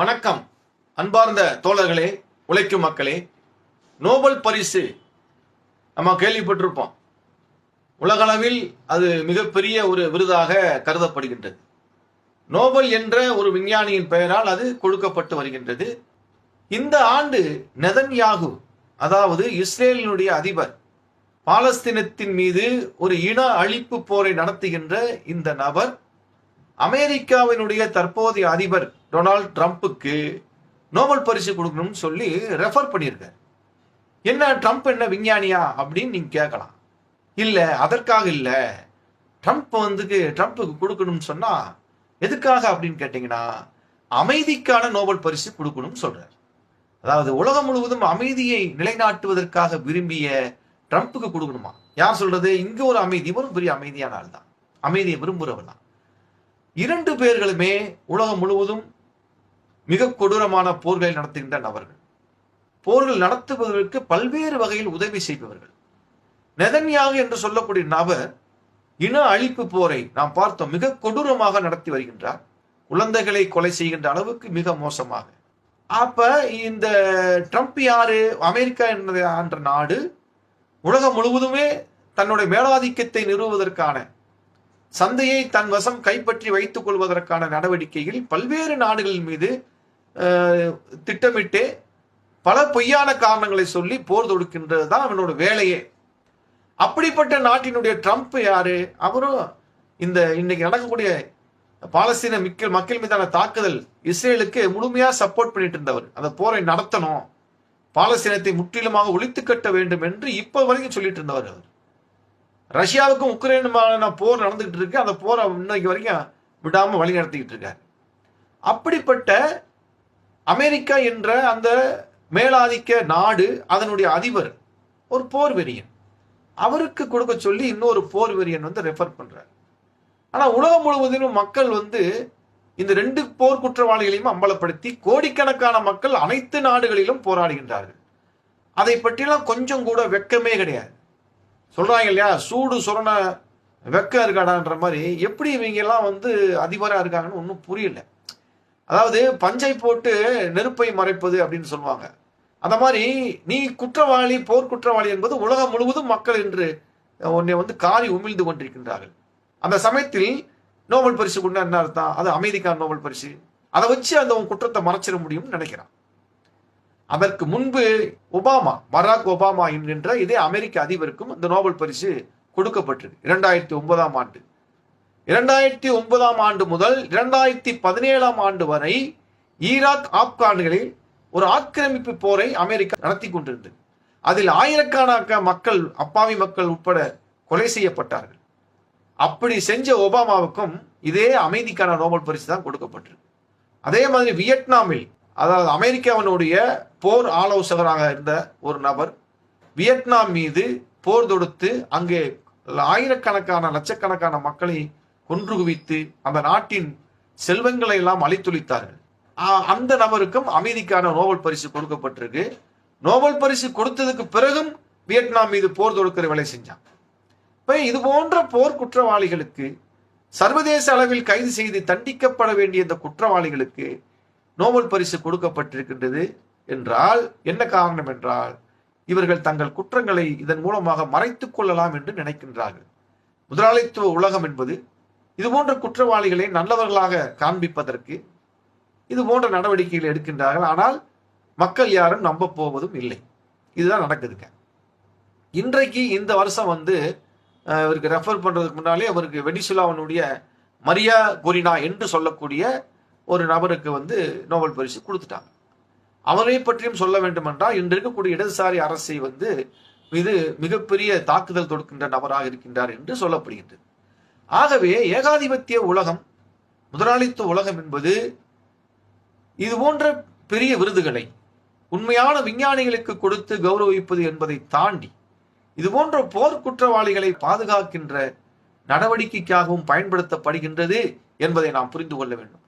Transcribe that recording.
வணக்கம் அன்பார்ந்த தோழர்களே உழைக்கும் மக்களே. நோபல் பரிசு நம்ம கேள்விப்பட்டிருப்போம். உலகளவில் அது மிகப்பெரிய ஒரு விருதாக கருதப்படுகின்றது. நோபல் என்ற ஒரு விஞ்ஞானியின் பெயரால் அது கொடுக்கப்பட்டு வருகின்றது. இந்த ஆண்டு நெதன்யாகு அதாவது இஸ்ரேலினுடைய அதிபர் பாலஸ்தீனத்தின் மீது ஒரு இன அழிப்பு போரை நடத்துகின்ற இந்த நபர் அமெரிக்காவினுடைய தற்போதைய அதிபர் டொனால்ட் ட்ரம்ப்புக்கு நோபல் பரிசு கொடுக்கணும்னு சொல்லி ரெஃபர் பண்ணியிருக்காரு. என்ன ட்ரம்ப் என்ன விஞ்ஞானியா அப்படின்னு நீங்க கேட்கலாம். இல்ல அதற்காக இல்ல. ட்ரம்ப் வந்து ட்ரம்ப்புக்கு கொடுக்கணும்னு சொன்னா எதுக்காக அப்படின்னு கேட்டீங்கன்னா அமைதிக்கான நோபல் பரிசு கொடுக்கணும்னு சொல்கிறார் அதாவது உலகம் முழுவதும் அமைதியை நிலைநாட்டுவதற்காக விரும்பிய ட்ரம்ப்புக்கு கொடுக்கணுமா? யார் சொல்றது? இங்க ஒரு அமைதி ஒரு பெரிய அமைதியான ஆள் தான் அமைதியை விரும்புறவர் தான் இரண்டு பேர்களுமே உலகம் முழுவதும் மிக கொடூரமான போர்களை நடத்துகின்ற நபர்கள். போர்கள் நடத்துவதற்கு பல்வேறு வகையில் உதவி செய்பவர்கள். நெதன்யாகு என்று சொல்லக்கூடிய நபர் இன அழிப்பு போரை நாம் பார்த்தோம். மிக கொடூரமாக நடத்தி வருகின்றார். குழந்தைகளை கொலை செய்கின்ற அளவுக்கு மிக மோசமாக. அப்ப இந்த ட்ரம்ப் யாரு? அமெரிக்கா என்ற நாடு உலகம் முழுவதுமே தன்னுடைய மேலாதிக்கத்தை நிறுவுவதற்கான சந்தையை தன் வசம் கைப்பற்றி வைத்துக் கொள்வதற்கான நடவடிக்கையில் பல்வேறு நாடுகளின் மீது திட்டமிட்டு பல பொய்யான காரணங்களை சொல்லி போர் தொடுக்கின்றது தான் அவனோட வேலையே. அப்படிப்பட்ட நாட்டினுடைய ட்ரம்ப் யாரு? அவரும் இந்த இன்னைக்கு நடக்கக்கூடிய பாலஸ்தீன மக்கள் மக்கள் மீதான தாக்குதல் இஸ்ரேலுக்கு முழுமையாக சப்போர்ட் பண்ணிட்டு இருந்தவர். அந்த போரை நடத்தணும். பாலஸ்தீனத்தை முற்றிலுமாக ஒழித்து கட்ட வேண்டும் என்று இப்போ வரைக்கும் சொல்லிட்டு இருந்தவர் அவர். ரஷ்யாவுக்கும் உக்ரைனுமான போர் நடந்துகிட்டு இருக்கு. அந்த போரை இன்னைக்கு வரைக்கும் விடாமல் வழி நடத்திக்கிட்டு இருக்கார். அப்படிப்பட்ட அமெரிக்கா என்ற அந்த மேலாதிக்க நாடு அதனுடைய அதிபர் ஒரு போர் வெறியன். அவருக்கு கொடுக்க சொல்லி இன்னொரு போர் வெறியன் வந்து ரெஃபர் பண்ணுறார் ஆனால் உலகம் முழுவதிலும் மக்கள் வந்து இந்த ரெண்டு போர் குற்றவாளிகளையும் அம்பலப்படுத்தி கோடிக்கணக்கான மக்கள் அனைத்து நாடுகளிலும் போராடுகின்றார்கள். அதை பற்றிலாம் கொஞ்சம் கூட வெக்கமே கிடையாது. சொல்கிறாங்க இல்லையா சூடு சுரண வெக்கம் இருக்காடான்ற மாதிரி எப்படி இவங்க எல்லாம் வந்து அதிபராக இருக்காங்கன்னு ஒன்றும் புரியல. அதாவது பஞ்சை போட்டு நெருப்பை மறைப்பது அப்படின்னு சொல்லுவாங்க. அந்த மாதிரி நீ குற்றவாளி போர்க்குற்றவாளி என்பது உலகம் முழுவதும் மக்கள் என்று உன்னை வந்து காரி உமிழ்ந்து கொண்டிருக்கின்றார்கள். அந்த சமயத்தில் நோபல் பரிசு கொண்டா என்ன அர்த்தம்? அது அமைதிக்கான நோபல் பரிசு. அதை வச்சு அந்த உன் குற்றத்தை மறைச்சிட முடியும்னு நினைக்கிறான். அதற்கு முன்பு ஒபாமா பராக் ஒபாமா என்கின்ற இதே அமெரிக்க அதிபருக்கும் இந்த நோபல் பரிசு கொடுக்கப்பட்டிருக்கு இரண்டாயிரத்தி ஒன்பதாம் ஆண்டு. இரண்டாயிரத்தி ஒன்பதாம் ஆண்டு முதல் இரண்டாயிரத்தி பதினேழாம் ஆண்டு வரை ஈராக் ஆப்கான்களில் ஒரு ஆக்கிரமிப்பு போரை அமெரிக்கா நடத்தி கொண்டிருந்தது. அதில் ஆயிரக்கணக்கான மக்கள் அப்பாவி மக்கள் உட்பட கொலை செய்யப்பட்டார்கள். அப்படி செஞ்ச ஒபாமாவுக்கும் இதே அமைதிக்கான நோபல் பரிசு தான் கொடுக்கப்பட்டிருக்கு. அதே மாதிரி வியட்நாமில் அதாவது அமெரிக்காவினுடைய போர் ஆலோசகராக இருந்த ஒரு நபர் வியட்நாம் மீது போர் தொடுத்து அங்கே ஆயிரக்கணக்கான லட்சக்கணக்கான மக்களை கொன்று குவித்து அந்த நாட்டின் செல்வங்களை எல்லாம் அழித்துளித்தார்கள் அந்த நபருக்கும் அமைதிக்கான நோபல் பரிசு கொடுக்கப்பட்டிருக்கு. நோபல் பரிசு கொடுத்ததுக்கு பிறகும் வியட்நாம் மீது போர் தொடுக்கிற வேலை செஞ்சான். இப்போ இது போன்ற போர் குற்றவாளிகளுக்கு சர்வதேச அளவில் கைது செய்து தண்டிக்கப்பட வேண்டிய இந்த குற்றவாளிகளுக்கு நோபல் பரிசு கொடுக்கப்பட்டிருக்கின்றது. என்றால் என்ன காரணம் என்றால் இவர்கள் தங்கள் குற்றங்களை இதன் மூலமாக மறைத்துக் கொள்ளலாம் என்று நினைக்கின்றார்கள். முதலாளித்துவ உலகம் என்பது இது போன்ற குற்றவாளிகளை நல்லவர்களாக காண்பிப்பதற்கு இது போன்ற நடவடிக்கைகள் எடுக்கின்றார்கள். ஆனால் மக்கள் யாரும் நம்ப போவதும் இல்லை. இதுதான் நடக்குதுங்க. இன்றைக்கு இந்த வருஷம் வந்து இவருக்கு ரெஃபர் பண்ணுறதுக்கு முன்னாலே அவருக்கு வெனிசுலாவினுடைய மரியா கொரினா என்று சொல்லக்கூடிய ஒரு நபருக்கு வந்து நோபல் பரிசு கொடுத்துட்டாங்க. அவரை பற்றியும் சொல்ல வேண்டுமென்றால் இன்று இருக்கக்கூடிய இடதுசாரி அரசை வந்து மீது மிகப்பெரிய தாக்குதல் தொடுக்கின்ற நபராக இருக்கின்றார் என்று சொல்லப்படுகின்றது. ஆகவே ஏகாதிபத்திய உலகம் முதலாளித்துவ உலகம் என்பது இது போன்ற பெரிய விருதுகளை உண்மையான விஞ்ஞானிகளுக்கு கொடுத்து கௌரவிப்பது என்பதை தாண்டி இது போன்ற போர் குற்றவாளிகளை பாதுகாக்கின்ற நடவடிக்கைக்காகவும் பயன்படுத்தப்படுகின்றது என்பதை நாம் புரிந்து கொள்ள வேண்டும்.